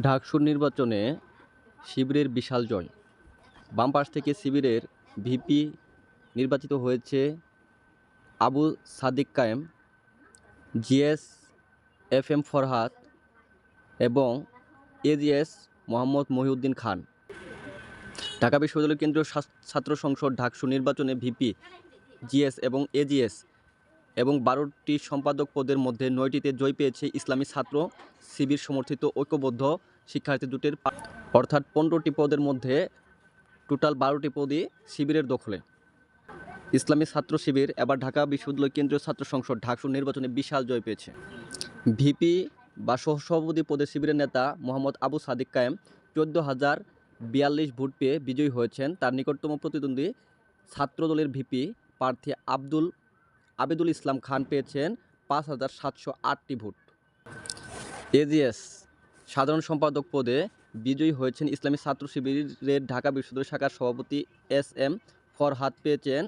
ঢাকসুর নির্বাচনে শিবিরের বিশাল জয়। বাম পাশ থেকে শিবিরের ভিপি নির্বাচিত হয়েছে আবু সাদিক কায়েম, জিএস এফ এম ফরহাদ এবং এজিএস মোহাম্মদ মহিউদ্দিন খান। ঢাকা বিশ্ববিদ্যালয় কেন্দ্রীয় ছাত্র- সংসদ ঢাকসু নির্বাচনে ভিপি, জিএস এবং এজিএস এবং বারোটি সম্পাদক পদের মধ্যে নয়টিতে জয় পেয়েছে ইসলামী ছাত্র, শিবির সমর্থিত ঐক্যবদ্ধ শিক্ষার্থী দুটির অর্থাৎ পনেরোটি পদের মধ্যে টোটাল বারোটি পদই শিবিরের দখলে। ইসলামী ছাত্র শিবির, এবার ঢাকা বিশ্ববিদ্যালয় কেন্দ্রীয় ছাত্র সংসদ ঢাকসু নির্বাচনে বিশাল জয় পেয়েছে। ভিপি বা সহসভাপতি পদে শিবিরের নেতা মোহাম্মদ আবু সাদিক কায়েম চোদ্দ হাজার বিয়াল্লিশ ভোট পেয়ে বিজয়ী হয়েছেন। তার নিকটতম প্রতিদ্বন্দ্বী ছাত্রদলের ভিপি প্রার্থী আব্দুল আবেদুল ইসলাম খান পেয়েছেন পাঁচ হাজার সাতশো আটটি ভোট। এজিএস সাধারণ সম্পাদক পদে বিজয়ী হয়েছেন ইসলামী ছাত্র শিবিরের ঢাকা বিশ্ববিদ্যালয় শাখার সভাপতি এস এম ফরহাদ পেয়েছেন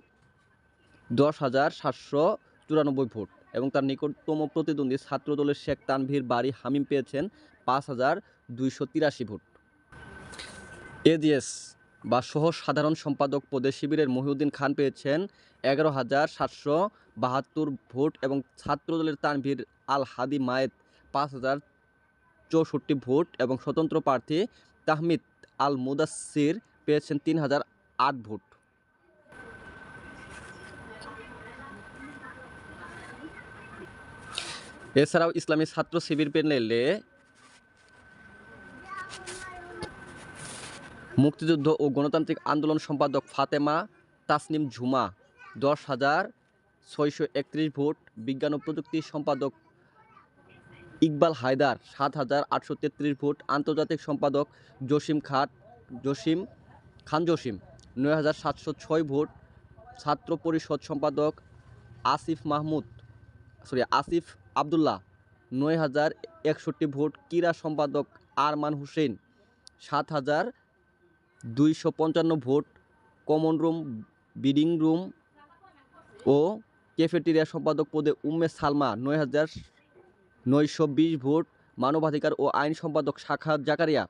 দশ হাজার সাতশো চুরানব্বই ভোট এবং তার নিকটতম প্রতিদ্বন্দ্বী ছাত্রদলের শেখ তানভীর বাড়ি হামিম পেয়েছেন পাঁচ হাজার দুইশো তিরাশি ভোট। এজিএস বা সহ সাধারণ সম্পাদক পদে শিবিরের মহিউদ্দিন খান পেয়েছেন এগারো হাজার সাতশো বাহাত্তর ভোট এবং ছাত্রদলের তানভীর আল হাদি মায়েদ পাঁচ হাজার চৌষট্টি ভোট এবং স্বতন্ত্র প্রার্থী তাহমিদ আল মুদাসির পেয়েছেন তিন হাজার আট ভোট। এছাড়াও ইসলামী ছাত্র শিবির প্যানেলে মুক্তিযুদ্ধ ও গণতান্ত্রিক আন্দোলন সম্পাদক ফাতেমা তাসনিম ঝুমা দশ হাজার ছয়শো একত্রিশ ভোট, বিজ্ঞান ও প্রযুক্তি সম্পাদক ইকবাল হায়দার, সাত হাজার আটশো তেত্রিশ ভোট। আন্তর্জাতিক সম্পাদক জসিম খাট জসিম খান জসিম, নয় হাজার সাতশো ছয় ভোট। ছাত্র পরিষদ সম্পাদক আসিফ মাহমুদ সরি আসিফ আবদুল্লাহ, নয় হাজার একষট্টি ভোট। ক্রীড়া সম্পাদক আরমান হোসেন, সাত হাজার দুইশো পঞ্চান্ন vote. Common room, reading room ও ক্যাফেটেরিয়া সম্পাদক পদে উম্মে সালমা, নয় হাজার নয়শো বিশ ভোট মানবাধিকার ও আইন সম্পাদক শাখা জাকারিয়া।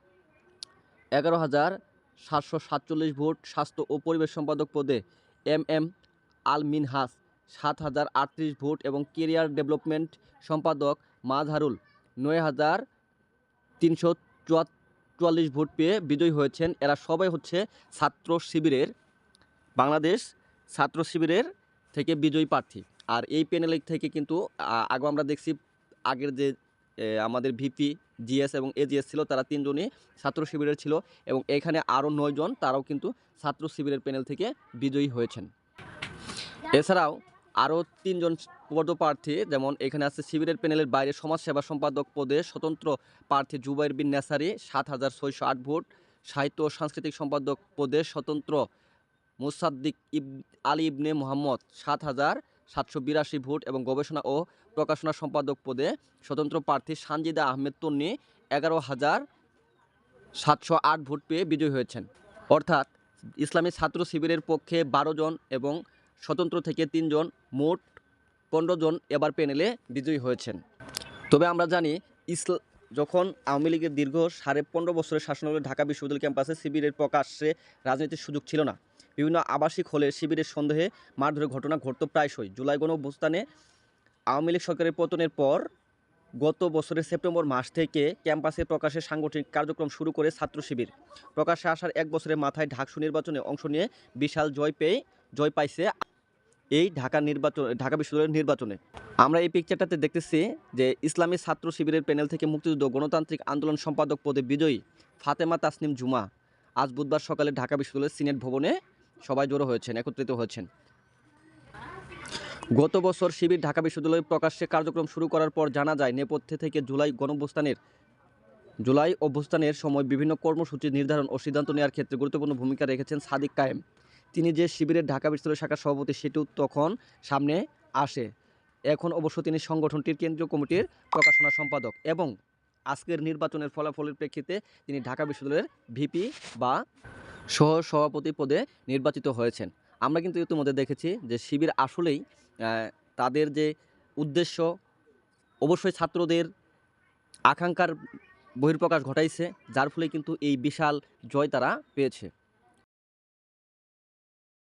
এগারো হাজার সাতশো সাতচল্লিশ ভোট স্বাস্থ্য ও পরিবেশ সম্পাদক পদে এম এম আল মিনহাস সাত হাজার আটত্রিশ ভোট এবং কেরিয়ার ডেভেলপমেন্ট সম্পাদক মাঝহারুল নয় হাজার তিনশো চুয়াল্লিশ ভোট পেয়ে বিজয়ী হয়েছেন। এরা সবাই হচ্ছে ছাত্র শিবিরের, বাংলাদেশ ছাত্র শিবিরের থেকে বিজয়ী প্রার্থী। আর এই প্যানেল থেকে কিন্তু আগে আমরা দেখছি আগের যে আমাদের ভিপি জিএস এবং এজিএস ছিল, তারা তিনজনই ছাত্র শিবিরের ছিল এবং এখানে আরও নয়জন তারাও কিন্তু ছাত্র শিবিরের প্যানেল থেকে বিজয়ী হয়েছেন। এছাড়াও আরও তিনজন পদপ্রার্থী, যেমন এখানে আছে শিবিরের প্যানেলের বাইরে সমাজসেবা সম্পাদক পদে স্বতন্ত্র প্রার্থী জুবাইর বিন নেসারি, সাত হাজার ছয়শো আট ভোট, সাহিত্য ও সাংস্কৃতিক সম্পাদক পদে স্বতন্ত্র মুসাদ্দিক ইব, আলী ইবনে মোহাম্মদ, সাত হাজার সাতশো বিরাশি ভোট এবং গবেষণা ও প্রকাশনা সম্পাদক পদে স্বতন্ত্র প্রার্থী সানজিদা আহমেদ তন্নি এগারো হাজার সাতশো আট ভোট পেয়ে বিজয়ী হয়েছেন। অর্থাৎ ইসলামী ছাত্র শিবিরের পক্ষে বারো জন এবং স্বতন্ত্র থেকে তিনজন মোট পনেরো জন এবার প্যানেলে বিজয়ী হয়েছেন। তবে আমরা জানি, ইসল, যখন আওয়ামী লীগের দীর্ঘ সাড়ে পনেরো বছরের শাসনামলে ঢাকা বিশ্ববিদ্যালয় ক্যাম্পাসে শিবিরের প্রকাশ্যে রাজনীতির সুযোগ ছিল না। বিভিন্ন আবাসিক হলে শিবিরের সন্দেহে মারধরের ঘটনা ঘটত প্রায়শই। জুলাই গণ অভ্যুত্থানে আওয়ামী লীগ সরকারের পতনের পর গত বছরের সেপ্টেম্বর মাস থেকে ক্যাম্পাসে প্রকাশে সাংগঠনিক কার্যক্রম শুরু করে ছাত্র শিবির। প্রকাশে আসার এক বছরের মাথায় ঢাকসু নির্বাচনে অংশ নিয়ে বিশাল জয় পেয়ে, জয় পাইছে এই ঢাকা নির্বাচন ঢাকা বিশ্ববিদ্যালয়ের নির্বাচনে। আমরা এই পিকচারটাতে দেখতেছি যে ইসলামী ছাত্র শিবিরের প্যানেল থেকে মুক্তিযুদ্ধ, গণতান্ত্রিক আন্দোলন সম্পাদক পদে বিজয়ী ফাতেমা তাসনিম জুমা আজ বুধবার সকালে ঢাকা বিশ্ববিদ্যালয়ের সিনেট ভবনে সবাই জড়ো হয়েছেন, একত্রিত হয়েছেন। গত বছর শিবির ঢাকা বিশ্ববিদ্যালয়ে প্রকাশ্যে কার্যক্রম শুরু করার পর জানা যায়, নেপথ্যে থেকে জুলাই গণঅভ্যুত্থানের, জুলাই অভ্যুত্থানের সময় বিভিন্ন কর্মসূচি নির্ধারণ ও সিদ্ধান্ত নেওয়ার ক্ষেত্রে গুরুত্বপূর্ণ ভূমিকা রেখেছেন সাদিক কায়েম। তিনি যে শিবিরের ঢাকা বিশ্ববিদ্যালয় শাখার সভাপতি সেটিও তখন সামনে আসে। এখন অবশ্য তিনি সংগঠনটির কেন্দ্রীয় কমিটির প্রকাশনা সম্পাদক এবং আজকের নির্বাচনের ফলাফলের প্রেক্ষিতে তিনি ঢাকা বিশ্ববিদ্যালয়ের ভিপি বা সহ সভাপতি পদে নির্বাচিত হয়েছেন। আমরা কিন্তু ইতিমধ্যে দেখেছি যে শিবির আসলেই তাদের যে উদ্দেশ্য, অবশ্যই ছাত্রদের আকাঙ্ক্ষার বহির্প্রকাশ ঘটাইছে, যার ফলে কিন্তু এই বিশাল জয় তারা পেয়েছে।